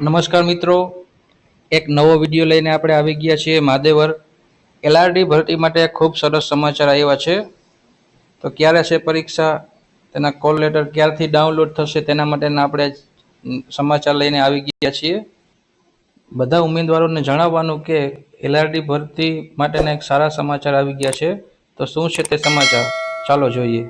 નમસ્કાર મિત્રો. એક નવો વીડિયો લઈને આપણે આવી ગયા છીએ માદેવર એલઆરડી ભરતી માટે ખૂબ સરસ સમાચાર આવ્યા છે. તો ક્યારે છે પરીક્ષા? તેના કોલ લેટર ક્યારથી ડાઉનલોડ થશે તેના માટેના આપણે સમાચાર લઈને આવી ગયા છીએ. બધા ઉમેદવારોને જણાવવાનું કે એલઆરડી ભરતી માટેના એક સારા સમાચાર આવી ગયા છે. તો શું છે તે સમાચાર? ચાલો જોઈએ.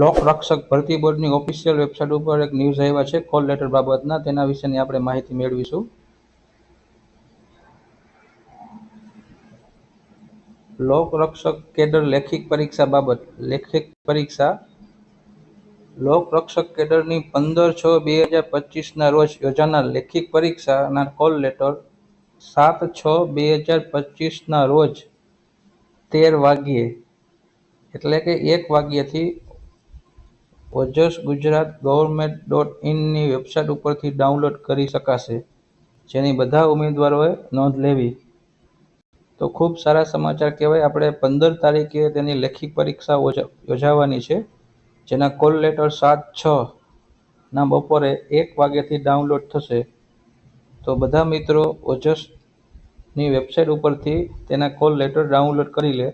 લોક રક્ષક ભરતી બોર્ડની ઓફિશિયલ વેબસાઇટ ઉપર એક ન્યૂઝ આવ્યા છે કોલ લેટર બાબતના. તેના વિશેની આપણે માહિતી મેળવીશું. લોક રક્ષક કેડર લેખિત પરીક્ષા બાબત, લેખિત પરીક્ષા. લોક રક્ષક કેડરની પંદર છ બે હજાર પચીસના રોજ યોજાનાર લેખિત પરીક્ષાના કોલ લેટર સાત છ બે હજાર પચીસના રોજ તેર વાગ્યે, એટલે કે એક વાગ્યાથી ઓજસ ગુજરાત ગવર્મેન્ટ ડોટ ઇનની વેબસાઇટ ઉપરથી ડાઉનલોડ કરી શકાશે. જેની બધા ઉમેદવારોએ નોંધ લેવી. તો ખૂબ સારા સમાચાર કહેવાય. આપણે પંદર તારીખે તેની લેખિત પરીક્ષા યોજાવાની છે. જેના કોલ લેટર સાત છ ના બપોરે એક વાગ્યાથી ડાઉનલોડ થશે. તો બધા મિત્રો ઓજસની વેબસાઇટ ઉપરથી તેના કોલ લેટર ડાઉનલોડ કરી લે.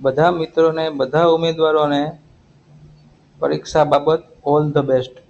બધા મિત્રોને, બધા ઉમેદવારોને પરીક્ષા બાબત ઓલ ધ બેસ્ટ.